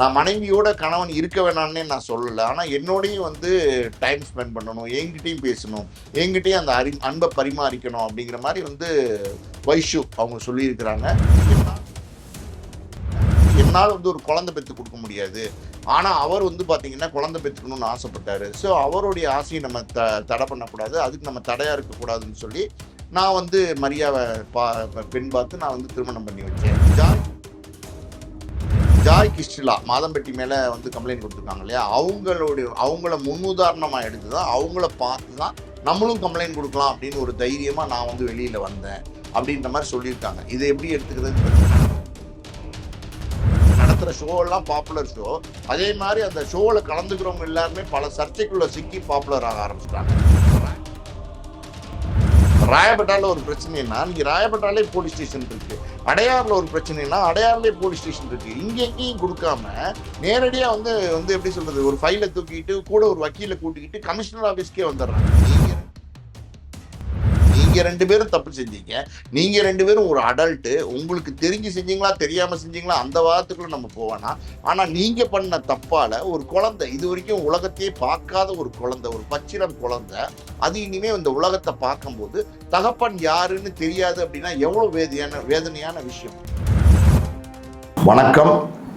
நான் மனைவியோட கணவன் இருக்க வேணாம்னே நான் சொல்லலை. ஆனால் என்னோடையும் வந்து டைம் ஸ்பெண்ட் பண்ணணும் என்கிட்டையும் பேசணும் என்கிட்டயும் அந்த அறி அன்பை பரிமாறிக்கணும் அப்படிங்கிற மாதிரி வந்து வைஷு அவங்க சொல்லியிருக்கிறாங்க. என்னால் வந்து ஒரு குழந்தை பெற்று கொடுக்க முடியாது. ஆனால் அவர் வந்து பார்த்தீங்கன்னா குழந்தை பெற்றுக்கணும்னு ஆசைப்பட்டாரு. ஸோ அவருடைய ஆசையை நம்ம த தடை பண்ணக்கூடாது. அதுக்கு நம்ம தடையாக இருக்கக்கூடாதுன்னு சொல்லி நான் வந்து மரியாவை பா பெண் பார்த்து நான் வந்து திருமணம் பண்ணி வச்சேன். ஜாய் ஜாய் கிஷ்டிலா மாதம்பட்டி மேலே வந்து கம்ப்ளைண்ட் கொடுத்துருக்காங்க இல்லையா? அவங்களுடைய அவங்கள முன்னுதாரணமாக எடுத்து தான் அவங்கள பார்த்து தான் நம்மளும் கம்ப்ளைண்ட் கொடுக்கலாம் அப்படின்னு ஒரு தைரியமாக நான் வந்து வெளியில் வந்தேன் அப்படின்ற மாதிரி சொல்லியிருக்காங்க. இதை எப்படி எடுத்துக்கிறது நடத்துகிற ஷோவெல்லாம் பாப்புலர் ஷோ அதே மாதிரி அந்த ஷோவில் கலந்துக்கிறவங்க எல்லாருமே பல சர்ச்சைக்குள்ளே சிக்கி பாப்புலர் ஆக ஆரம்பிச்சிட்டாங்க. ராயபட்டால ஒரு பிரச்சனைனா இங்கே ராயப்பேட்டாலே போலீஸ் ஸ்டேஷன் இருக்குது அடையாறுல ஒரு பிரச்சனைனா அடையாறுலே போலீஸ் ஸ்டேஷன் இருக்கு. இங்க எங்கேயும் கொடுக்காம நேரடியா வந்து வந்து எப்படி சொல்றது ஒரு ஃபைலை தூக்கிட்டு கூட ஒரு வக்கீலை கூட்டிக்கிட்டு கமிஷனர் ஆஃபீஸ்க்கே வந்துடுறாங்க. நீங்க ரெண்டு பேரும் தப்பு செஞ்சீங்க. நீங்க ரெண்டு பேரும் ஒரு அடல்ட்டு உங்களுக்கு தெரிஞ்சு செஞ்சீங்களா தெரியாம செஞ்சீங்களா அந்த வாரத்துக்குள்ள நம்ம போவேனா? ஆனா நீங்க பண்ண தப்பால ஒரு குழந்தை இது வரைக்கும் உலகத்தையே பார்க்காத ஒரு குழந்தை ஒரு பச்சிரம் குழந்தை அது இனிமே இந்த உலகத்தை பார்க்கும்போது தகப்பன் யாருன்னு தெரியாது அப்படின்னா எவ்வளவு வேதியான வேதனையான விஷயம். வணக்கம்.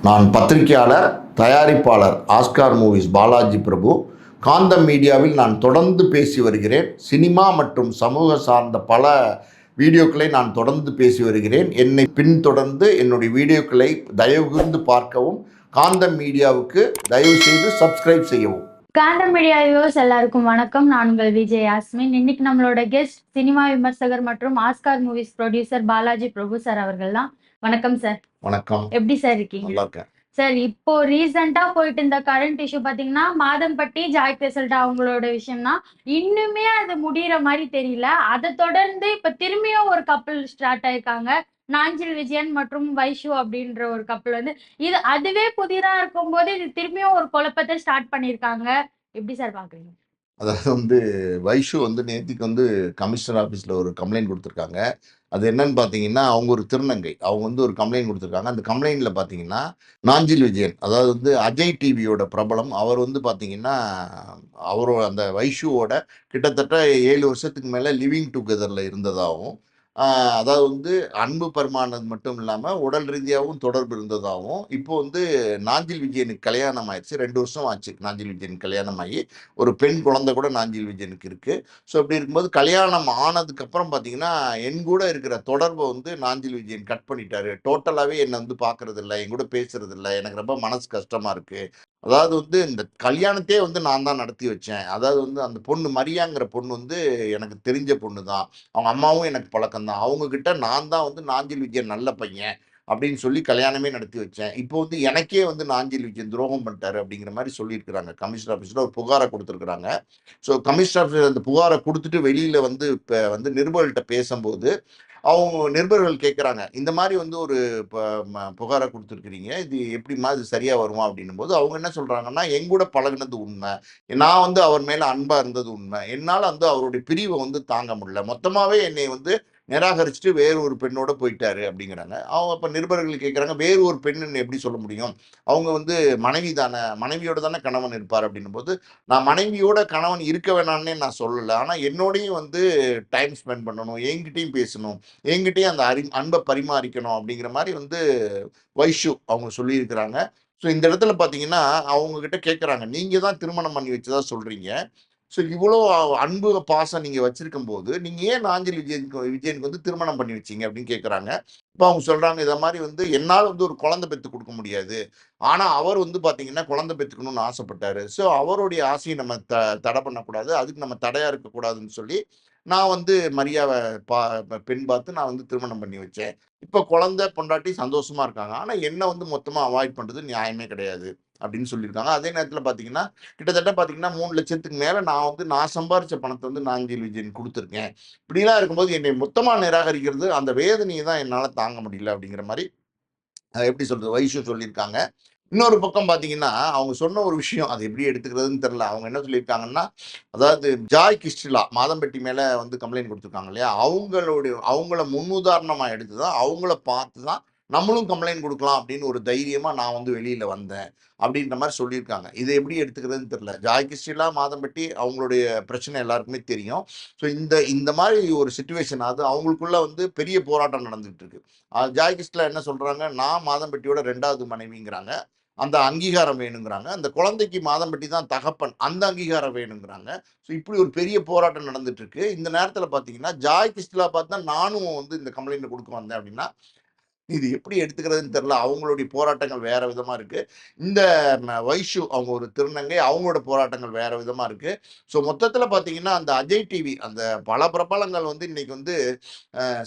நான் பத்திரிகையாளர் தயாரிப்பாளர் ஆஸ்கார் மூவிஸ் பாலாஜி பிரபு. காந்தம் மீடியாவில் நான் தொடர்ந்து பேசி வருகிறேன். சினிமா மற்றும் சமூக சார்ந்த பல வீடியோக்களை நான் தொடர்ந்து பேசி வருகிறேன். என்னை பின்தொடர்ந்து என்னுடைய வீடியோக்களை தயவு கூர்ந்து பார்க்கவும் காந்தம் மீடியாவுக்கு தயவு செய்து சப்ஸ்கிரைப் செய்யவும். காண்டம் மீடியா வியூவர்ஸ் எல்லாருக்கும் வணக்கம். நான் உங்கள் விஜய் யாஸ்மின். இன்னைக்கு நம்மளோட கெஸ்ட் சினிமா விமர்சகர் மற்றும் Oscar movies producer Balaji Prabhu sir அவர்கள் தான் வணக்கம் சார் வணக்கம். எப்படி சார் இருக்கீங்க? நல்லா இருக்கேன். சார் இப்போ ரீசெண்டா போயிட்டு இந்த கரண்ட் இஷ்யூ பாத்தீங்கன்னா மாதம்பட்டி ஜாய் பேசல்டா அவங்களோட விஷயம்னா இன்னுமே அது முடியிற மாதிரி தெரியல. அதை தொடர்ந்து இப்ப திரும்பியும் ஒரு கப்பல் ஸ்டார்ட் ஆயிருக்காங்க. நாஞ்சில் விஜயன் மற்றும் வைஷு அப்படின்ற ஒரு கப்பல் வந்து இது அதுவே புதிரா இருக்கும்போது இது திரும்பியும் ஒரு குழப்பத்தை ஸ்டார்ட் பண்ணியிருக்காங்க. எப்படி சார் பாக்குறீங்க? அதாவது வந்து வைஷு வந்து நேத்திக்கு வந்து கமிஷனர் ஆஃபீஸில் ஒரு கம்ப்ளைண்ட் கொடுத்துருக்காங்க. அது என்னன்னு பார்த்தீங்கன்னா அவங்க ஒரு திருநங்கை. அவங்க வந்து ஒரு கம்ப்ளைண்ட் கொடுத்துருக்காங்க. அந்த கம்ப்ளைண்ட்டில் பார்த்தீங்கன்னா நாஞ்சில் விஜயன் அதாவது வந்து அஜய் டிவியோட பிரபலம். அவர் வந்து பார்த்தீங்கன்னா அவரோட அந்த வைஷுவோட கிட்டத்தட்ட ஏழு வருஷத்துக்கு மேலே லிவிங் டுகெதரில் இருந்ததாகவும் அதாவது வந்து அன்பு பரிமாறினது மட்டும் இல்லாமல் உடல் ரீதியாகவும் தொடர்பு இருந்ததாகவும் இப்போ வந்து நாஞ்சில் விஜயனுக்கு கல்யாணம் ஆயிடுச்சு. ரெண்டு வருஷம் ஆச்சு நாஞ்சில் விஜயனுக்கு கல்யாணம் ஆகி. ஒரு பெண் குழந்தை கூட நாஞ்சில் விஜயனுக்கு இருக்குது ஸோ அப்படி இருக்கும்போது கல்யாணம் ஆனதுக்கப்புறம் பார்த்தீங்கன்னா என் கூட இருக்கிற தொடர்பை வந்து நாஞ்சில் விஜயன் கட் பண்ணிட்டாரு. டோட்டலாகவே என்னை வந்து பார்க்கறது இல்லை என் கூட பேசுறது இல்லை. எனக்கு ரொம்ப மனசு கஷ்டமாக இருக்குது அதாவது வந்து இந்த கல்யாணத்தையே வந்து நான் தான் நடத்தி வச்சேன். அதாவது வந்து அந்த பொண்ணு மரியாங்கிற பொண்ணு வந்து எனக்கு தெரிஞ்ச பொண்ணு தான் அவங்க அம்மாவும் எனக்கு பழக்கம் தான் அவங்கக்கிட்ட நான் தான் வந்து நாஞ்சில் விஜயன் நல்ல பையன் அப்படின்னு சொல்லி கல்யாணமே நடத்தி வச்சேன். இப்போ வந்து எனக்கே வந்து நாஞ்சில் விஜயன் துரோகம் பண்ணிட்டாரு அப்படிங்கிற மாதிரி சொல்லியிருக்கிறாங்க. கமிஷனர் ஆஃபீஸில் ஒரு புகாரை கொடுத்துருக்குறாங்க. ஸோ கமிஷனர் ஆஃபீஸர் அந்த புகாரை கொடுத்துட்டு வெளியில் வந்து இப்போ வந்து நிருபர்கள்ட்ட பேசும்போது அவங்க நிருபர்கள் கேட்குறாங்க இந்த மாதிரி வந்து ஒரு புகாரை கொடுத்துருக்குறீங்க. இது எப்படிம்மா இது சரியாக வருமா? அப்படின்னும் போது அவங்க என்ன சொல்கிறாங்கன்னா எங்கூட பழகுனது உண்மை. நான் வந்து அவர் மேலே அன்பாக இருந்தது உண்மை. என்னால் வந்து அவருடைய பிரிவை வந்து தாங்க முடியல. மொத்தமாகவே என்னை வந்து நிராகரிச்சுட்டு வேறு ஒரு பெண்ணோட போயிட்டாரு அப்படிங்கிறாங்க. அவங்க அப்போ நிருபர்கள் கேட்குறாங்க வேறு ஒரு பெண்ணுன்னு எப்படி சொல்ல முடியும்? அவங்க வந்து மனைவி தானே மனைவியோட தானே கணவன் இருப்பார் அப்படின்னும் போது நான் மனைவியோட கணவன் இருக்க வேணான்னே நான் சொல்லலை. ஆனால் என்னோடையும் வந்து டைம் ஸ்பெண்ட் பண்ணணும் என்கிட்டயும் பேசணும் என்கிட்டயும் அந்த அறி அன்பை பரிமாறிக்கணும் அப்படிங்கிற மாதிரி வந்து வைஷு அவங்க சொல்லியிருக்கிறாங்க. ஸோ இந்த இடத்துல பார்த்தீங்கன்னா அவங்க கிட்ட கேட்குறாங்க நீங்கள் தான் திருமணம் பண்ணி வச்சதா சொல்கிறீங்க ஸோ இவ்வளோ அன்பு பாசம் நீங்கள் வச்சிருக்கும் போது நீங்கள் ஏன் ஆஞ்சலி விஜயனுக்கு விஜயனுக்கு வந்து திருமணம் பண்ணி வச்சீங்க அப்படின்னு கேட்குறாங்க இப்போ அவங்க சொல்கிறாங்க இதை மாதிரி வந்து என்னால் வந்து ஒரு குழந்தை பெற்று கொடுக்க முடியாது. ஆனால் அவர் வந்து பார்த்தீங்கன்னா குழந்தை பெற்றுக்கணும்னு ஆசைப்பட்டாரு. ஸோ அவருடைய ஆசையை நம்ம த தடை பண்ணக்கூடாது. அதுக்கு நம்ம தடையாக இருக்கக்கூடாதுன்னு சொல்லி நான் வந்து மரியாவை பா பெண் பார்த்து நான் வந்து திருமணம் பண்ணி வச்சேன். இப்போ குழந்தை பொண்டாட்டி சந்தோஷமாக இருக்காங்க. ஆனால் என்ன வந்து மொத்தமாக அவாய்ட் பண்ணுறது நியாயமே கிடையாது. அப்படின்னு சொல்லியிருக்காங்க. அதே நேரத்தில் பார்த்தீங்கன்னா கிட்டத்தட்ட பார்த்தீங்கன்னா மூணு லட்சத்துக்கு மேலே நான் வந்து நான் சம்பாரித்த பணத்தை வந்து நாஞ்சில் விஜயன் கொடுத்துருக்கேன். இப்படிலாம் இருக்கும்போது என்னை மொத்தமாக நிராகரிக்கிறது அந்த வேதனையை தான் என்னால் தாங்க முடியல அப்படிங்கிற மாதிரி எப்படி சொல்கிறது வைஷு சொல்லியிருக்காங்க. இன்னொரு பக்கம் பார்த்தீங்கன்னா அவங்க சொன்ன ஒரு விஷயம் அது எப்படி எடுத்துக்கிறதுன்னு தெரில அவங்க என்ன சொல்லியிருக்காங்கன்னா அதாவது ஜாய் கிஸ்டிலா மாதம்பட்டி மேலே வந்து கம்ப்ளைண்ட் கொடுத்துருக்காங்க இல்லையா? அவங்களுடைய அவங்கள முன்னுதாரணமாக எடுத்து தான் அவங்கள பார்த்து தான் நம்மளும் கம்ப்ளைண்ட் கொடுக்கலாம் அப்படின்னு ஒரு தைரியமாக நான் வந்து வெளியில் வந்தேன் அப்படின்ற மாதிரி சொல்லியிருக்காங்க. இதை எப்படி எடுத்துக்கிறதுன்னு தெரியல. ஜாய் மாதம்பட்டி அவங்களுடைய பிரச்சனை எல்லாருக்குமே தெரியும். ஸோ இந்த இந்த மாதிரி ஒரு சுச்சுவேஷன் அது அவங்களுக்குள்ள வந்து பெரிய போராட்டம் நடந்துகிட்டு இருக்கு. அஹ் என்ன சொல்கிறாங்க நான் மாதம்பட்டியோட ரெண்டாவது மனைவிங்கிறாங்க. அந்த அங்கீகாரம் வேணுங்கிறாங்க. அந்த குழந்தைக்கு மாதம்பட்டி தான் தகப்பன் அந்த அங்கீகாரம் வேணுங்கிறாங்க. ஸோ இப்படி ஒரு பெரிய போராட்டம் நடந்துட்டு இருக்கு. இந்த நேரத்தில் பார்த்தீங்கன்னா ஜாய் கிறிஸ்டிலா பார்த்தா நானும் வந்து இந்த கம்ப்ளைண்ட் கொடுக்க வந்தேன் அப்படின்னா இது எப்படி எடுத்துக்கிறதுன்னு தெரில அவங்களுடைய போராட்டங்கள் வேற விதமாக இருக்கு. இந்த வைஷு அவங்க ஒரு திருநங்கை அவங்களோட போராட்டங்கள் வேற விதமாக இருக்கு. ஸோ மொத்தத்தில் பார்த்தீங்கன்னா அந்த அஜய் டிவி அந்த பல பிரபலங்கள் வந்து இன்னைக்கு வந்து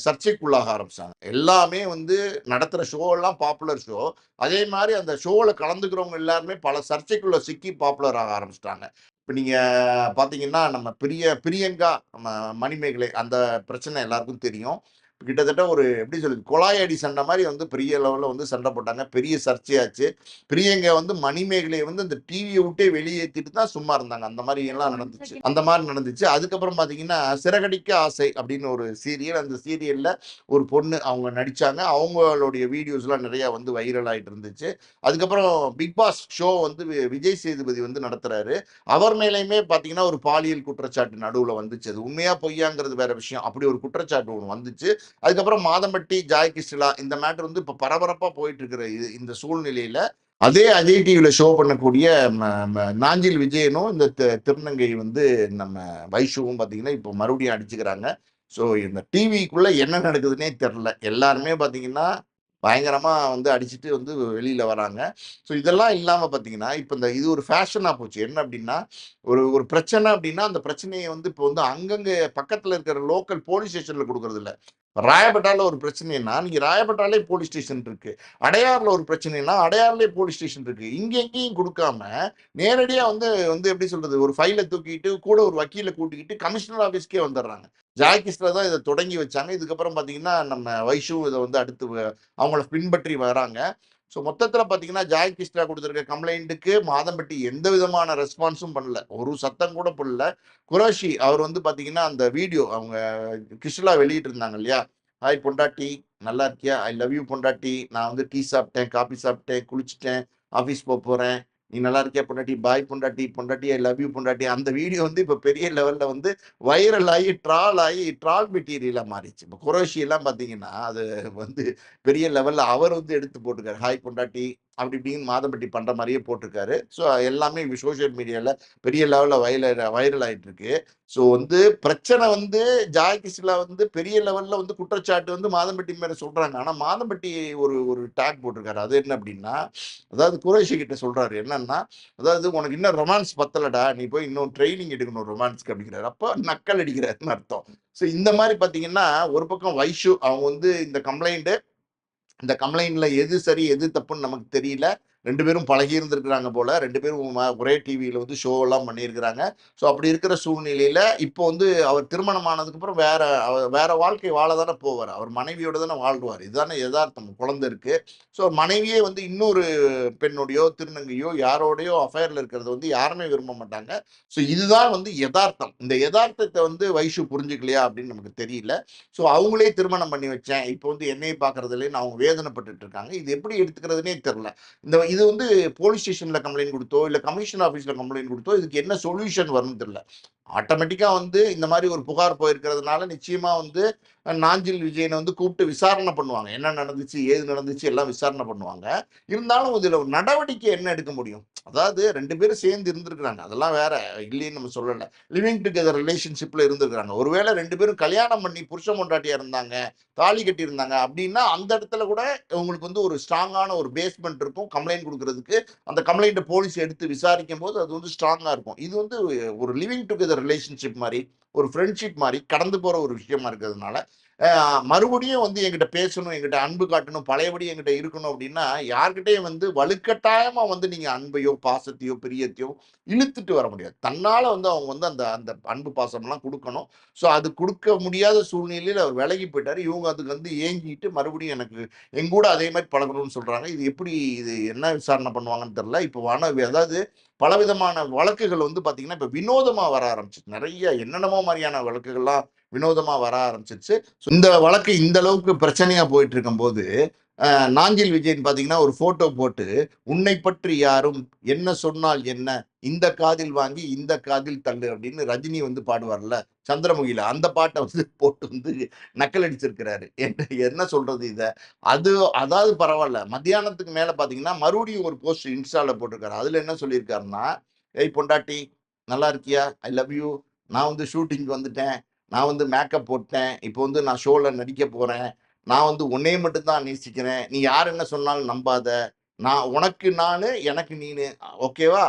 சர்ச்சைக்குள்ளாக ஆரம்பிச்சாங்க. எல்லாமே வந்து நடத்துகிற ஷோ எல்லாம் பாப்புலர் ஷோ அதே மாதிரி அந்த ஷோவில் கலந்துக்கிறவங்க எல்லாருமே பல சர்ச்சைக்குள்ளே சிக்கி பாப்புலர் ஆக ஆரம்பிச்சிட்டாங்க. இப்போ நீங்கள் பார்த்தீங்கன்னா நம்ம பிரிய பிரியங்கா நம்ம மணிமேகலை அந்த பிரச்சனை எல்லாருக்கும் தெரியும். கிட்டத்தட்ட ஒரு எப்படி சொல்லுது குழாய் அடி சண்டை மாதிரி வந்து பெரிய லெவலில் வந்து சண்டை போட்டாங்க. பெரிய சர்ச்சையாச்சு. பிரியங்க வந்து மணிமேகலையை வந்து அந்த டிவியை விட்டே வெளியேற்றிட்டு தான் சும்மா இருந்தாங்க. அந்த மாதிரி எல்லாம் நடந்துச்சு. அந்த மாதிரி நடந்துச்சு. அதுக்கப்புறம் பார்த்தீங்கன்னா சிறகடிக்க ஆசை அப்படின்னு ஒரு சீரியல் அந்த சீரியல்ல ஒரு பொண்ணு அவங்க நடிச்சாங்க. அவங்களுடைய வீடியோஸ்லாம் நிறைய வந்து வைரல் ஆயிட்டு இருந்துச்சு. அதுக்கப்புறம் பிக் பாஸ் ஷோ வந்து விஜய் சேதுபதி வந்து நடத்துறாரு. அவர் மேலேயுமே பார்த்தீங்கன்னா ஒரு பாலியல் குற்றச்சாட்டு நடுவில் வந்துச்சு. அது உண்மையா பொய்யாங்கிறது வேற விஷயம். அப்படி ஒரு குற்றச்சாட்டு ஒன்று வந்துச்சு. அதுக்கப்புறம் மாதம்பட்டி ஜாய் கிஸ்டிலா இந்த மேட்டர் வந்து இப்போ பரபரப்பாக போயிட்டு இருக்கிற இது இந்த சூழ்நிலையில அதே அஜய் டிவியில் ஷோ பண்ணக்கூடிய நாஞ்சில் விஜயனும் இந்த திருநங்கை வந்து நம்ம வைஷுவும் பார்த்தீங்கன்னா இப்போ மறுபடியும் அடிச்சுக்கிறாங்க. ஸோ இந்த டிவிக்குள்ளே என்ன நடக்குதுன்னே தெரில. எல்லாருமே பார்த்தீங்கன்னா பயங்கரமாக வந்து அடிச்சுட்டு வந்து வெளியில் வராங்க. ஸோ இதெல்லாம் இல்லாமல் பார்த்தீங்கன்னா இப்போ இந்த இது ஒரு ஃபேஷனாக போச்சு. என்ன அப்படின்னா ஒரு ஒரு பிரச்சனை அப்படின்னா அந்த பிரச்சனையை வந்து இப்போ வந்து அங்கங்கே பக்கத்தில் இருக்கிற லோக்கல் போலீஸ் ஸ்டேஷனில் கொடுக்கறது ராயப்பேட்டால ஒரு பிரச்சனைனா நீங்க ராயப்பேட்டாலே போலீஸ் ஸ்டேஷன் இருக்கு. அடையாறுல ஒரு பிரச்சனைனா அடையாறுலே போலீஸ் ஸ்டேஷன் இருக்கு. இங்க எங்கேயும் கொடுக்காம நேரடியா வந்து வந்து எப்படி சொல்றது? ஒரு ஃபைலை தூக்கிட்டு கூட ஒரு வக்கீலை கூட்டிக்கிட்டு கமிஷனர் ஆஃபீஸ்க்கே வந்துடுறாங்க. ஜாய்கிஸ்ல தான் இதை தொடங்கி வச்சாங்க. இதுக்கப்புறம் பார்த்தீங்கன்னா நம்ம வைஷு இதை வந்து அடுத்து அவங்கள பின்பற்றி வராங்க. ஸோ மொத்தத்தில் பார்த்தீங்கன்னா ஜாய் கிஸ்டா கொடுத்துருக்க கம்ப்ளைண்ட்டுக்கு மாதம்பட்டி எந்த விதமான ரெஸ்பான்ஸும் பண்ணல. ஒரு சத்தம் கூட பண்ணல குரோஷி அவர் வந்து பார்த்தீங்கன்னா அந்த வீடியோ அவங்க கிருஷ்ணா வெளியிட்டு இருந்தாங்க இல்லையா? ஹாய் பொண்டாட்டி நல்லா இருக்கியா? ஐ லவ் யூ பொண்டாட்டி. நான் வந்து டீ சாப்பிட்டேன் காபி சாப்பிட்டேன் குளிச்சிட்டேன் ஆஃபீஸ் போக போகிறேன் நீ நல்லா இருக்கியா பொண்டாட்டி? பாய் பொண்டாட்டி பொண்டாட்டி ஐ லவ் யூ பொண்டாட்டி. அந்த வீடியோ வந்து இப்போ பெரிய லெவலில் வந்து வைரல் ஆகி ட்ரால் ஆகி ட்ரால் மெட்டீரியலாக மாறிச்சு இப்போ குரோஷியெல்லாம் பார்த்தீங்கன்னா அது வந்து பெரிய லெவலில் அவர் வந்து எடுத்து போட்டுக்கார் ஹாய் பொண்டாட்டி. அப்படி இப்படின்னு மாதம்பட்டி பண்ணுற மாதிரியே போட்டிருக்காரு. ஸோ எல்லாமே சோஷியல் மீடியாவில் பெரிய லெவலில் வைரல் வைரல் ஆயிட்டு இருக்கு ஸோ வந்து பிரச்சனை வந்து ஜாய் கிஸ்லா வந்து பெரிய லெவலில் வந்து குற்றச்சாட்டு வந்து மாதம்பட்டி மேலே சொல்கிறாங்க ஆனால் மாதம்பட்டி ஒரு ஒரு டேக் போட்டிருக்காரு. அது என்ன அப்படின்னா அதாவது குரேஷி கிட்ட சொல்கிறாரு என்னன்னா அதாவது உனக்கு இன்னும் ரொமான்ஸ் பத்தலடா. நீ போய் இன்னும் ட்ரைனிங் எடுக்கணும் ரொமான்ஸ்க்கு அப்படிங்கிறாரு. அப்போ நக்கல் அடிக்கிறாருன்னு அர்த்தம். ஸோ இந்த மாதிரி பார்த்தீங்கன்னா ஒரு பக்கம் வைஷு அவங்க வந்து இந்த கம்ப்ளைண்ட்டு இந்த கம்ப்ளைண்ட்ல எது சரி எது தப்புன்னு நமக்கு தெரியல. ரெண்டு பேரும் பழகி இருந்திருக்கிறாங்க போல. ரெண்டு பேரும் ஒரே டிவியில வந்து ஷோ எல்லாம் பண்ணியிருக்கிறாங்க. ஸோ அப்படி இருக்கிற சூழ்நிலையில இப்போ வந்து அவர் திருமணம் ஆனதுக்கு அப்புறம் வேற அவர் வேற வாழ்க்கை வாழ தானே போவார். அவர் மனைவியோட தானே வாழ்வார். இதுதானே யதார்த்தம் குழந்தை இருக்கு. ஸோ மனைவியே வந்து இன்னொரு பெண்ணுடையோ திருநங்கையோ யாரோடையோ அஃபேர்ல இருக்கிறத வந்து யாருமே விரும்ப மாட்டாங்க. ஸோ இதுதான் வந்து யதார்த்தம். இந்த யதார்த்தத்தை வந்து வைஷு புரிஞ்சுக்கலையா அப்படின்னு நமக்கு தெரியல. ஸோ அவங்களே திருமணம் பண்ணி வச்சேன். இப்போ வந்து என்னையை பார்க்கறதுலேன்னு அவங்க வேதனைப்பட்டு இருக்காங்க. இது எப்படி எடுத்துக்கிறதுனே தெரில இந்த இது வந்து போலீஸ் ஸ்டேஷனில் கம்ப்ளைண்ட் கொடுத்தோ இல்லை கமிஷன் ஆஃபீஸில் கம்ப்ளைண்ட் கொடுத்தோ இதுக்கு என்ன சொல்யூஷன் வரும்னு தெரியல. ஆட்டோமேட்டிக்காக வந்து இந்த மாதிரி ஒரு புகார் போயிருக்கிறதுனால நிச்சயமாக வந்து நாஞ்சில் விஜயனை வந்து கூப்பிட்டு விசாரணை பண்ணுவாங்க. என்ன நடந்துச்சு ஏது நடந்துச்சு எல்லாம் விசாரணை பண்ணுவாங்க. இருந்தாலும் இதில் ஒரு நடவடிக்கை என்ன எடுக்க முடியும்? அதாவது ரெண்டு பேரும் சேர்ந்து இருந்திருக்கிறாங்க. அதெல்லாம் வேற இல்லைன்னு நம்ம சொல்லலை. லிவிங் டுகெதர் ரிலேஷன்ஷிப்பில் இருந்திருக்கிறாங்க. ஒருவேளை ரெண்டு பேரும் கல்யாணம் பண்ணி புருஷ கொண்டாட்டியாக இருந்தாங்க தாலி கட்டி இருந்தாங்க அப்படின்னா அந்த இடத்துல கூட உங்களுக்கு வந்து ஒரு ஸ்ட்ராங்கான ஒரு பேஸ்மெண்ட் இருக்கும். கம்ப்ளைண்ட் கொடுக்கறதுக்கு அந்த கம்ப்ளைண்ட்டை போலீஸ் எடுத்து விசாரிக்கும் போது அது வந்து ஸ்ட்ராங்கா இருக்கும். இது வந்து ஒரு லிவிங் டுகெதர் ரிலேஷன்ஷிப் மாதிரி ஒரு ஃப்ரெண்ட்ஷிப் மாதிரி கடந்து போற ஒரு விஷயமா இருக்கிறதுனால மறுபடியும் வந்து எங்கிட்ட பேசணும் எங்கிட்ட அன்பு காட்டணும் பழையபடி எங்கிட்ட இருக்கணும் அப்படின்னா யார்கிட்டயும் வந்து வலுக்கட்டாயமா வந்து நீங்க அன்பையோ பாசத்தையோ பிரியத்தையோ இழுத்துட்டு வர முடியாது. தன்னால வந்து அவங்க வந்து அந்த அந்த அன்பு பாசம்லாம் கொடுக்கணும். ஸோ அது கொடுக்க முடியாத சூழ்நிலையில் அவர் விலகி போயிட்டாரு. இவங்க அதுக்கு வந்து ஏங்கிட்டு மறுபடியும் எனக்கு எங்கூட அதே மாதிரி பழகணும்னு சொல்றாங்க. இது எப்படி இது என்ன விசாரணை பண்ணுவாங்கன்னு தெரியல. இப்போ வன அதாவது பலவிதமான வழக்குகள் வந்து பார்த்தீங்கன்னா இப்போ வினோதமாக வர ஆரம்பிச்சிச்சு நிறைய என்னென்னமோ மாதிரியான வழக்குகள்லாம் வினோதமாக வர ஆரம்பிச்சிருச்சு. ஸோ இந்த வழக்கு இந்த அளவுக்கு பிரச்சனையாக போயிட்டு இருக்கும்போது நாஞ்சில் விஜயன் பார்த்தீங்கன்னா ஒரு ஃபோட்டோ போட்டு உன்னை பற்றி யாரும் என்ன சொன்னால் என்ன? இந்த காதில் வாங்கி இந்த காதில் தள்ளு அப்படின்னு ரஜினி வந்து பாடுவார்ல சந்திரமுகில. அந்த பாட்டை வந்து போட்டு வந்து நக்கல் அடிச்சிருக்கிறாரு என்ன சொல்றது இதை? அது அதாவது பரவாயில்ல மத்தியானத்துக்கு மேலே பார்த்தீங்கன்னா மறுபடியும் ஒரு போஸ்ட் இன்ஸ்டாவில் போட்டிருக்காரு. அதில் என்ன சொல்லியிருக்காருன்னா ஏய் பொண்டாட்டி நல்லா இருக்கியா? ஐ லவ் யூ நான் வந்து ஷூட்டிங்க்கு வந்துட்டேன். நான் வந்து மேக்கப் போட்டேன். இப்போ வந்து நான் ஷோவில் நடிக்க போகிறேன் நான் வந்து உன்னையே மட்டும் தான் நேசிக்கிறேன். நீ யார் என்ன சொன்னாலும் நம்பாத. நான் உனக்கு நான் எனக்கு நீனு. ஓகேவா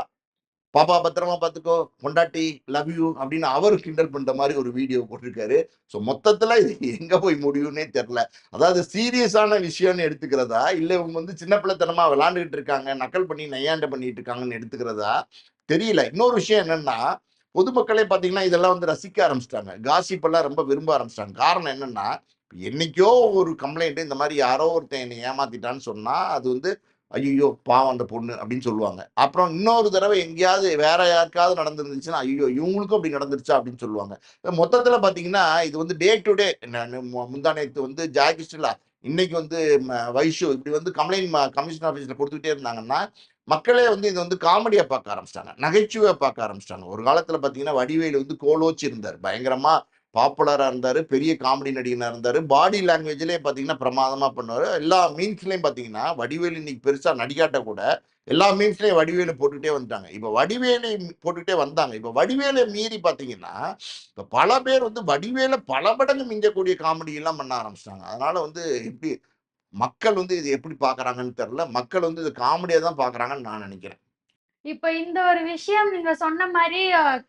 பாப்பா பத்திரமா பார்த்துக்கோ பொண்டாட்டி லவ் யூ அப்படின்னு அவரு கிண்டல் பண்ற மாதிரி ஒரு வீடியோ போட்டிருக்காரு. ஸோ மொத்தத்தில் இது எங்கே போய் முடியும்னே தெரில. அதாவது சீரியஸான விஷயம்னு எடுத்துக்கிறதா? இல்லை இவங்க வந்து சின்ன பிள்ளைத்தனமா விளாண்டுக்கிட்டு இருக்காங்க நக்கல் பண்ணி நையாண்ட பண்ணிட்டு இருக்காங்கன்னு எடுத்துக்கிறதா? தெரியல. இன்னொரு விஷயம் என்னன்னா பொதுமக்களே பார்த்தீங்கன்னா இதெல்லாம் வந்து ரசிக்க ஆரம்பிச்சிட்டாங்க. காசிப்பெல்லாம் ரொம்ப விரும்ப ஆரம்பிச்சிட்டாங்க. காரணம் என்னன்னா என்னைக்கோ ஒரு கம்ப்ளைண்ட் இந்த மாதிரி யாரோ ஒருத்தன் என்னை ஏமாத்திட்டான்னு சொன்னால் அது வந்து ஐயோ பாவம் அந்த பொண்ணு அப்படின்னு சொல்லுவாங்க. அப்புறம் இன்னொரு தடவை எங்கேயாவது வேற யாருக்காவது நடந்துருந்துச்சுன்னா ஐயோ இவங்களுக்கும் அப்படி நடந்துருச்சா? அப்படின்னு சொல்லுவாங்க. மொத்தத்தில் பார்த்தீங்கன்னா இது வந்து டே டு டே முந்தானத்து வந்து ஜாகிஸ்டிலா இன்னைக்கு வந்து ம, வைஷு இப்படி வந்து கம்ப்ளைண்ட் கமிஷன் ஆஃபீஸில் கொடுத்துக்கிட்டே இருந்தாங்கன்னா மக்களே வந்து இது வந்து காமெடியா பார்க்க ஆரம்பிச்சிட்டாங்க. நகைச்சுவையாக பார்க்க ஆரம்பிச்சிட்டாங்க. ஒரு காலத்துல பாத்தீங்கன்னா வடிவேலு வந்து கோலோச்சு இருந்தார். பயங்கரமா பாப்புலராக இருந்தார் பெரிய காமெடி நடிகனாக இருந்தார். பாடி லாங்குவேஜ்லேயே பார்த்தீங்கன்னா பிரமாதமாக பண்ணுவார். எல்லா மீன்ஸ்லேயும் பார்த்தீங்கன்னா வடிவேலு இன்னைக்கு பெருசாக நடிகாட்ட கூட எல்லா மீன்ஸ்லேயும் வடிவேலு போட்டுக்கிட்டே வந்துட்டாங்க. இப்போ வடிவேலை போட்டுக்கிட்டே வந்தாங்க. இப்போ வடிவேலை மீறி பார்த்தீங்கன்னா இப்போ பல பேர் வந்து வடிவேலை பல மடங்கு மிஞ்சக்கூடிய காமெடியெல்லாம் பண்ண ஆரம்பிச்சிட்டாங்க. அதனால் வந்து எப்படி மக்கள் வந்து இது எப்படி பார்க்குறாங்கன்னு தெரில மக்கள் வந்து இது காமெடியாக தான் பார்க்குறாங்கன்னு நான் நினைக்கிறேன். இப்ப இந்த ஒரு விஷயம் நீங்க சொன்ன மாதிரி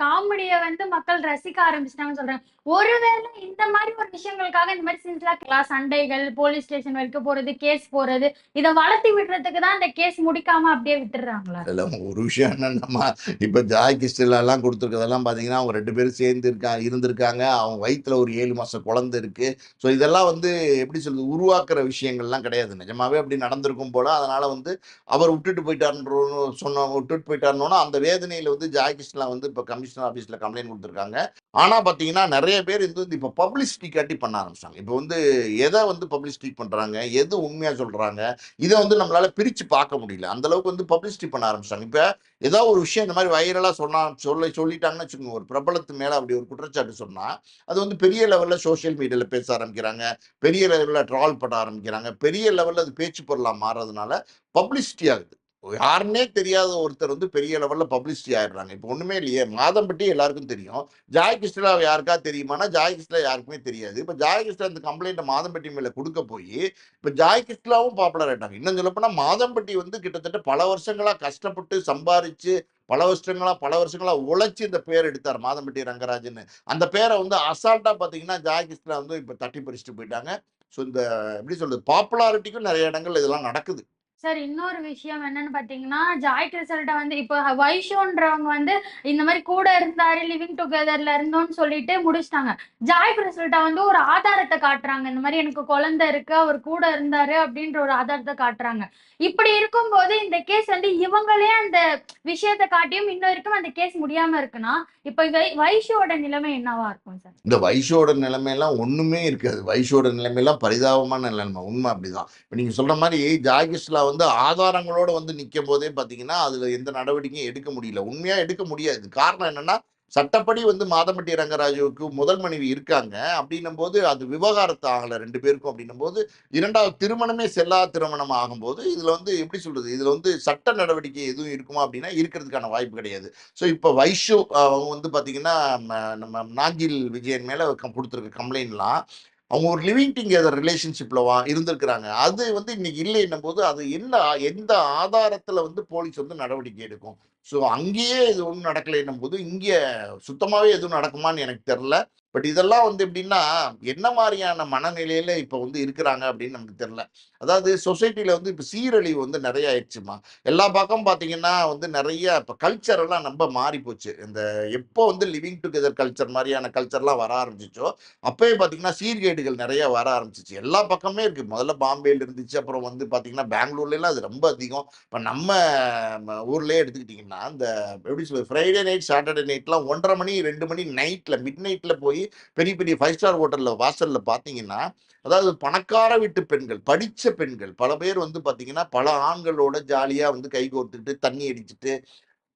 காமெடிய வந்து மக்கள் ரசிக்க ஆரம்பிச்சிட்டாங்கன்னு சொல்றாங்க ஒருவேளை இந்த மாதிரி ஒரு விஷயங்களுக்காக இந்த மாதிரி சின்சிலா சண்டைகள் போலீஸ் ஸ்டேஷன் வரைக்கும் போறது கேஸ் போறது இதை வளர்த்தி விடுறதுக்கு தான் இந்த கேஸ் முடிக்காம அப்படியே விட்டுறாங்களா இல்ல ஒரு விஷயம் என்னன்னா இப்ப ஜாய் கிறிஸ்டில் எல்லாம் கொடுத்துருக்கதெல்லாம் பாத்தீங்கன்னா அவங்க ரெண்டு பேரும் சேர்ந்து இருக்கா இருந்திருக்காங்க. அவங்க வயிற்றுல ஒரு ஏழு மாசம் குழந்தை இருக்கு. ஸோ இதெல்லாம் வந்து எப்படி சொல்றது உருவாக்குற விஷயங்கள்லாம் கிடையாது. நிஜமாவே அப்படி நடந்திருக்கும் போல. அதனால வந்து அவர் விட்டுட்டு போயிட்டாருன்னு சொன்ன விட்டுட்டு போயிட்டாருன்னா அந்த வேதனையில வந்து ஜாய் கிருஷ்ணா வந்து இப்ப கமிஷனர் ஆபீஸ்ல கம்ப்ளைண்ட் கொடுத்துருக்காங்க. ஆனா பாத்தீங்கன்னா நிறைய பேர் இது வந்து இப்ப பப்ளிசிட்டி காட்டி பண்ண ஆரம்பிச்சாங்க இப்போ வந்து எதை வந்து பப்ளிசிட்டி பண்றாங்க? எது உண்மையா சொல்றாங்க? இதை வந்து நம்மளால பிரிச்சு பார்க்க முடியல. அந்த அளவுக்கு வந்து பப்ளிசிட்டி பண்ண ஆரம்பிச்சாங்க இப்ப ஏதோ ஒரு விஷயம் இந்த மாதிரி வைரலா சொன்னா சொல்ல சொல்லிட்டாங்கன்னு வச்சுக்கோங்க. ஒரு பிரபலத்து மேல அப்படி ஒரு குற்றச்சாட்டு சொன்னா அது வந்து பெரிய லெவல்ல சோஷியல் மீடியால பேச ஆரம்பிக்கிறாங்க. பெரிய லெவல்ல ட்ரால் பண்ண ஆரம்பிக்கிறாங்க. பெரிய லெவல்ல அது பேச்சு பொருளா மாறதுனால பப்ளிசிட்டி ஆகுது. யாருன்னே தெரியாத ஒருத்தர் வந்து பெரிய லெவலில் பப்ளிசிட்டி ஆயிடுறாங்க. இப்போ ஒன்றுமே இல்லையே மாதம்பட்டி எல்லாருக்கும் தெரியும். ஜாய் கிருஷ்ணா யாருக்கா தெரியுமானா ஜாய் கிருஷ்ணா யாருக்குமே தெரியாது. இப்போ ஜாய் கிருஷ்ணா இந்த கம்ப்ளைண்ட் மாதம்பட்டி மேலே கொடுக்க போய் இப்போ ஜாய் கிருஷ்ணாவும் பாப்புலர் ஆயிட்டாங்க. இன்னும் சொல்லப்போனால் மாதம்பட்டி வந்து கிட்டத்தட்ட பல வருஷங்களாக கஷ்டப்பட்டு சம்பாரித்து பல வருஷங்களா பல வருஷங்களா உழைச்சி இந்த பேர் எடுத்தார் மாதம்பட்டி ரங்கராஜன் அந்த பேரை வந்து அசால்ட்டா பாத்தீங்கன்னா ஜாய் கிருஷ்ணா வந்து இப்ப தட்டி பறிச்சுட்டு போயிட்டாங்க. ஸோ இந்த எப்படி சொல்றது பாப்புலாரிட்டிக்கும் நிறைய இடங்கள் இதெல்லாம் நடக்குது. சார் இன்னொரு விஷயம் என்னன்னு பாத்தீங்கன்னா ஜாய் ரிசல்ட்டை வந்து இப்போ வைஷோன்றவங்க வந்து இந்த மாதிரி கூட இருந்தாரு லிவிங் டுகெதர்ல இருந்தோம்னு சொல்லிட்டு முடிச்சிட்டாங்க. ஜாய் ரிசல்ட்டை வந்து ஒரு ஆதாரத்தை காட்டுறாங்க. இந்த மாதிரி எனக்கு குழந்தை இருக்கு அவர் கூட இருந்தாரு அப்படின்ற ஒரு ஆதாரத்தை காட்டுறாங்க. இப்படி இருக்கும்போது இந்த கேஸ் வந்து இவங்களே அந்த விஷயத்தை காட்டியும் இன்ன வரைக்கும் அந்த கேஸ் முடியாம இருக்குன்னா இப்ப வை- வைஷோட நிலைமை என்னவா இருக்கும் சார்? இந்த வைஷோட நிலைமையெல்லாம் ஒண்ணுமே இருக்காது. வைஷோட நிலைமையெல்லாம் பரிதாபமான நிலைமை. உண்மை அப்படிதான். இப்போ நீங்க சொல்ற மாதிரி ஜாகிஸ்லா வந்து ஆதாரங்களோட வந்து நிற்கும் போதே பார்த்தீங்கன்னா அதுல எந்த நடவடிக்கையும் எடுக்க முடியல. உண்மையா எடுக்க முடியாது. காரணம் என்னன்னா சட்டப்படி வந்து மாதம்பட்டி ரங்கராஜுவுக்கு முதல் மனைவி இருக்காங்க. அப்படின்னும் போது அது விவகாரத்து ஆகல ரெண்டு பேருக்கும் அப்படின்னும் போது இரண்டாவது திருமணமே செல்லா திருமணம் ஆகும்போது இதில் வந்து எப்படி சொல்றது? இதில் வந்து சட்ட நடவடிக்கை எதுவும் இருக்குமா அப்படின்னா இருக்கிறதுக்கான வாய்ப்பு கிடையாது. ஸோ இப்போ வைஷு அவங்க வந்து பார்த்தீங்கன்னா நம்ம நாஞ்சில் விஜயன் மேலே கொடுத்துருக்க கம்ப்ளைண்ட்லாம் அவங்க ஒரு லிவிங் டுகெதர் ரிலேஷன்ஷிப்பில் வா இருந்திருக்கிறாங்க. அது வந்து இன்னைக்கு இல்லைன்னும் போது அது என்ன எந்த ஆதாரத்தில் வந்து போலீஸ் வந்து நடவடிக்கை எடுக்கும்? ஸோ அங்கேயே இது ஒன்றும் நடக்கலைன்னும் போது இங்கே சுத்தமாகவே எதுவும் நடக்குமான்னு எனக்கு தெரில. பட் இதெல்லாம் வந்து எப்படின்னா என்ன மாதிரியான மனநிலையில இப்போ வந்து இருக்கிறாங்க அப்படின்னு நமக்கு தெரில அதாவது சொசைட்டியில வந்து இப்போ சீரழிவு வந்து நிறைய ஆயிடுச்சுமா? எல்லா பக்கம் பார்த்தீங்கன்னா வந்து நிறைய இப்போ கல்ச்சரெல்லாம் ரொம்ப மாறி போச்சு. இந்த எப்போ வந்து லிவிங் டுகெதர் கல்ச்சர் மாதிரியான கல்ச்சர்லாம் வர ஆரம்பிச்சிச்சோ அப்பவே பார்த்தீங்கன்னா சீர்கேடுகள் நிறைய வர ஆரம்பிச்சிச்சு. எல்லா பக்கமே இருக்கு. முதல்ல பாம்பேல இருந்துச்சு அப்புறம் வந்து பார்த்தீங்கன்னா பெங்களூர்லாம் அது ரொம்ப அதிகம். இப்போ நம்ம ம, ஊர்லயே எடுத்துக்கிட்டிங்கன்னா இந்த எப்படி சொல்றது ஃப்ரைடே நைட் சாட்டர்டே நைட்லாம் ஒன்றரை மணி ரெண்டு மணி நைட்ல மிட் நைட்ல போய் பெரிய பெரிய ஃபைவ் ஸ்டார் ஹோட்டல்ல வாசல்ல பார்த்தீங்கன்னா, அதாவது பணக்கார வீட்டு பெண்கள், படிச்ச பெண்கள் பல பேர் வந்து பார்த்தீங்கன்னா, பல ஆண்களோட ஜாலியா வந்து கைகோர்த்துட்டு, தண்ணி அடிச்சுட்டு,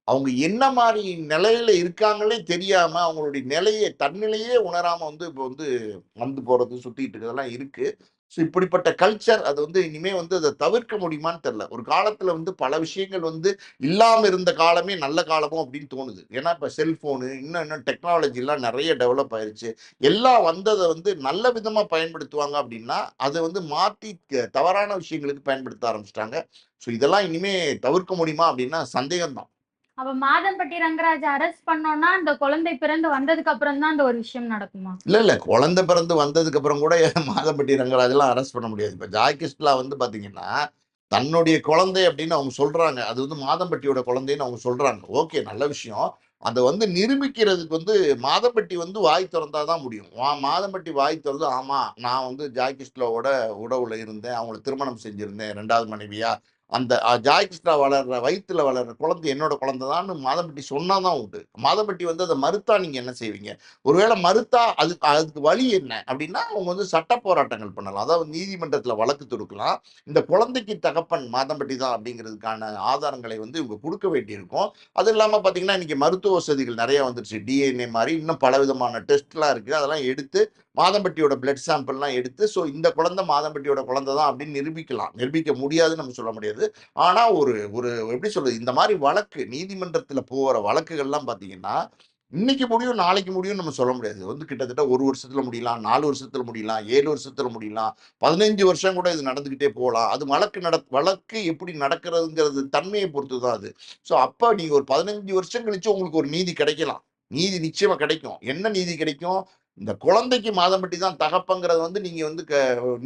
அவங்க என்ன மாதிரி நிலையில இருக்காங்களே தெரியாம, அவங்களுடைய நிலையை தன்னிலையே உணராம வந்து இப்போ வந்து வந்து போறது, சுத்திட்டு இருக்கிறதெல்லாம் இருக்கு. ஸோ இப்படிப்பட்ட கல்ச்சர் அது வந்து இனிமே வந்து அதை தவிர்க்க முடியுமான்னு தெரில ஒரு காலத்தில் வந்து பல விஷயங்கள் வந்து இல்லாமல் இருந்த காலமே நல்ல காலமும் அப்படின்னு தோணுது. ஏன்னா இப்போ செல்ஃபோனு, இன்னும் இன்னும் டெக்னாலஜிலாம் நிறைய டெவலப் ஆயிடுச்சு எல்லாம் வந்ததை வந்து நல்ல விதமாக பயன்படுத்துவாங்க அப்படின்னா, அதை வந்து மாற்றி க தவறான விஷயங்களுக்கு பயன்படுத்த ஆரம்பிச்சிட்டாங்க ஸோ இதெல்லாம் இனிமே தவிர்க்க முடியுமா அப்படின்னா சந்தேகம் தான். அப்ப மாதம்பட்டி ரங்கராஜ் அரெஸ்ட் பண்ணோம்னா, அந்த குழந்தை பிறந்து வந்ததுக்கு அப்புறம் தான் அந்த ஒரு விஷயம் நடக்குமா? இல்ல, இல்ல. குழந்தை பிறந்து வந்ததுக்கு அப்புறம் கூட மாதம்பட்டி ரங்கராஜெல்லாம் அரெஸ்ட் பண்ண முடியாது. இப்ப ஜாய் கிருஷ்ணா வந்து பாத்தீங்கன்னா தன்னுடைய குழந்தை அப்படின்னு அவங்க சொல்றாங்க. அது வந்து மாதம்பட்டியோட குழந்தைன்னு அவங்க சொல்றாங்க. ஓகே நல்ல விஷயம். அதை வந்து நிரூபிக்கிறதுக்கு வந்து மாதம்பட்டி வந்து வாய் திறந்தா தான் முடியும். வா மாதம்பட்டி வாய் திறந்து ஆமா நான் வந்து ஜாய் உடவுல இருந்தேன். அவங்கள திருமணம் செஞ்சிருந்தேன் ரெண்டாவது மனைவியா. அந்த அ ஜாய் கிருஷ்ணா வளர்ற வயிற்றுல வளர்ற குழந்தை என்னோட குழந்தை தான் மாதம்பட்டி சொன்னா தான் உண்டு. மாதம்பட்டி வந்து அதை மறுத்தா நீங்க என்ன செய்வீங்க? ஒருவேளை மறுத்தா அதுக்கு அதுக்கு வழி என்ன? அப்படின்னா அவங்க வந்து சட்ட போராட்டங்கள் பண்ணலாம். அதாவது நீதிமன்றத்துல வழக்கு தொடுக்கலாம். இந்த குழந்தைக்கு தகப்பன் மாதம்பட்டி தான் அப்படிங்கிறதுக்கான ஆதாரங்களை வந்து இவங்க கொடுக்க வேண்டியிருக்கும். அது இல்லாம பார்த்தீங்கன்னா, இன்னைக்கு மருத்துவ வசதிகள் நிறைய வந்துருச்சு. டிஎன்ஏ மாதிரி இன்னும் பல விதமான டெஸ்ட்லாம் இருக்கு. அதெல்லாம் எடுத்து மாதம்பட்டியோட பிளட் சாம்பிள்லாம் எடுத்து, ஸோ இந்த குழந்தை மாதம்பட்டியோட குழந்தை தான் அப்படின்னு நிரூபிக்கலாம். நிரூபிக்க முடியாதுன்னு நம்ம சொல்ல முடியாது. ஆனால் ஒரு ஒரு எப்படி சொல்றது? இந்த மாதிரி வழக்கு நீதிமன்றத்தில் போகிற வழக்குகள்லாம் பார்த்தீங்கன்னா, இன்னைக்கு முடியும், நாளைக்கு முடியும்னு நம்ம சொல்ல முடியாது. வந்து கிட்டத்தட்ட ஒரு வருஷத்துல முடியலாம், நாலு வருஷத்துல முடியலாம், ஏழு வருஷத்துல முடியலாம், 15 வருஷம் கூட இது நடந்துகிட்டே போகலாம் அது வழக்கு நட வழக்கு எப்படி நடக்கிறதுங்கிறது தன்மையை பொறுத்து தான் அது. ஸோ அப்போ நீங்க ஒரு 15 வருஷம் கழிச்சு உங்களுக்கு ஒரு நீதி கிடைக்கலாம். நீதி நிச்சயமா கிடைக்கும். என்ன நீதி கிடைக்கும்? இந்த குழந்தைக்கு மாதம்பட்டி தான் தகப்பங்கிறத வந்து நீங்கள் வந்து க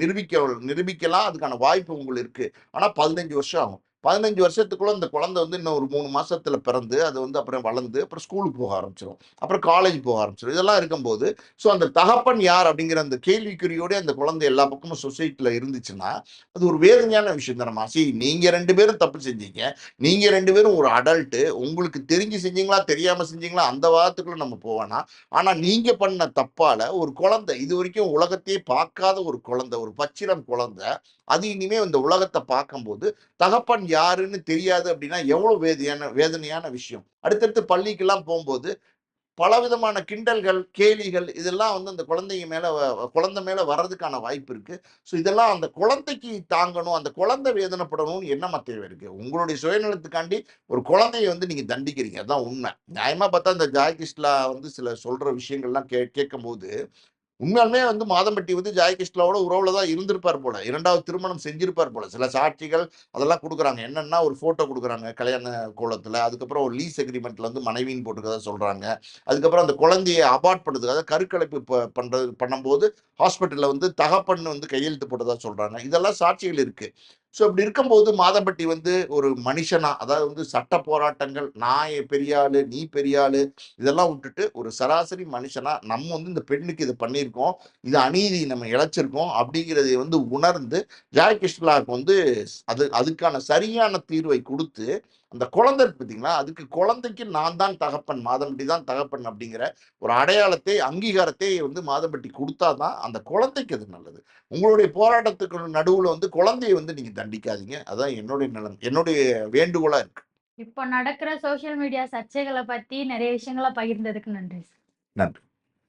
நிரூபிக்க நிரூபிக்கலாம். அதுக்கான வாய்ப்பு உங்களுக்கு இருக்குது ஆனால் பதினஞ்சு வருஷம் ஆகும். 15 வருஷத்துக்குள்ள அந்த குழந்தை வந்து இன்னும் ஒரு மூணு மாசத்துல பிறந்து, அது வந்து அப்புறம் வளர்ந்து, அப்புறம் ஸ்கூலுக்கு போக ஆரம்பிச்சிடும் அப்புறம் காலேஜ் போக ஆரம்பிச்சிடும் இதெல்லாம் இருக்கும்போது, ஸோ அந்த தகப்பன் யார் அப்படிங்கிற அந்த கேள்விக்குறியோட அந்த குழந்தை எல்லா பக்கமும் சொசைட்டில இருந்துச்சுன்னா, அது ஒரு வேதனையான விஷயம் தானே மாசி நீங்க ரெண்டு பேரும் தப்பு செஞ்சீங்க. நீங்க ரெண்டு பேரும் ஒரு அடல்ட்டு. உங்களுக்கு தெரிஞ்சு செஞ்சீங்களா? தெரியாம செஞ்சீங்களா? அந்த வாரத்துக்குள்ளே நம்ம போவேனா ஆனால் ஆனா நீங்க பண்ண தப்பால ஒரு குழந்தை இது வரைக்கும் உலகத்தையே பார்க்காத ஒரு குழந்தை, ஒரு பச்சிரம் குழந்தை, அது இனிமே இந்த உலகத்தை பார்க்கும்போது, தகப்பன் யாருன்னு தெரியாது அப்படின்னா எவ்வளோ வேதியான வேதனையான விஷயம். அடுத்தடுத்து பள்ளிக்கெல்லாம் போம்போது, பலவிதமான கிண்டல்கள், கேலிகள் இதெல்லாம் வந்து அந்த குழந்தைங்க மேலே குழந்தை மேலே வர்றதுக்கான வாய்ப்பு இருக்கு. ஸோ இதெல்லாம் அந்த குழந்தைக்கு தாங்கணும், அந்த குழந்தை வேதனைப்படணும்னு என்னம்மா தேவை இருக்கு? உங்களுடைய சுயநலத்துக்காண்டி ஒரு குழந்தைய வந்து நீங்கள் தண்டிக்கிறீங்க. அதான் உண்மை. நியாயமாக பார்த்தா இந்த ஜாய் கிருஷ்ணா வந்து சில சொல்கிற விஷயங்கள்லாம் கே கேட்கும்போது, உண்மையாலுமே வந்து மாதம்பட்டி வந்து ஜாய்கிருஷ்ணாவோட உறவுல தான் இருந்திருப்பார் போல. இரண்டாவது திருமணம் செஞ்சிருப்பார் போல. சில சாட்சிகள் அதெல்லாம் கொடுக்குறாங்க என்னன்னா ஒரு ஃபோட்டோ கொடுக்குறாங்க கல்யாண கோலத்தில் அதுக்கப்புறம் ஒரு லீஸ் அக்ரிமெண்ட்ல வந்து மனைவின்னு போட்டுக்கதான் சொல்றாங்க. அதுக்கப்புறம் அந்த குழந்தைய அபார்ட் பண்ணுறதுக்காக கருக்கலைப்பு ப பண்றது பண்ணும்போது ஹாஸ்பிட்டலில் வந்து தகப்பன் வந்து கையெழுத்து போட்டதா சொல்றாங்க. இதெல்லாம் சாட்சிகள் இருக்கு. ஸோ இப்படி இருக்கும்போது மாதம்பட்டி வந்து ஒரு மனுஷனா, அதாவது வந்து சட்ட போராட்டங்கள், நான் பெரிய ஆளு, நீ பெரிய ஆளு இதெல்லாம் விட்டுட்டு ஒரு சராசரி மனுஷனா, நம்ம வந்து இந்த பெண்ணுக்கு இதை பண்ணியிருக்கோம். இது அநீதி நம்ம இழைச்சிருக்கோம் அப்படிங்கிறதை வந்து உணர்ந்து, ஜாயகிருஷ்ணலாவுக்கு வந்து அது அதுக்கான சரியான தீர்வை கொடுத்து அந்த குழந்தை இருக்கு பார்த்தீங்களா? அதுக்கு குழந்தைக்கு நான் தான் தகப்பன், மாதம்பட்டி தான் தகப்பன் அப்படிங்கிற ஒரு அடையாளத்தை, அங்கீகாரத்தை வந்து மாதம்பட்டி கொடுத்தா தான் அந்த குழந்தைக்கு அது நல்லது. உங்களுடைய போராட்டத்துக்கு நடுவில் வந்து குழந்தைய வந்து நீங்கள் தண்டிக்காதீங்க. அதான் என்னுடைய நலம் என்னுடைய வேண்டுகோளா இருக்கு. இப்போ நடக்கிற சோசியல் மீடியா சர்ச்சைகள பத்தி நெறைய விஷயங்கள பகிர்ந்ததுக்கு நன்றி. நன்றி.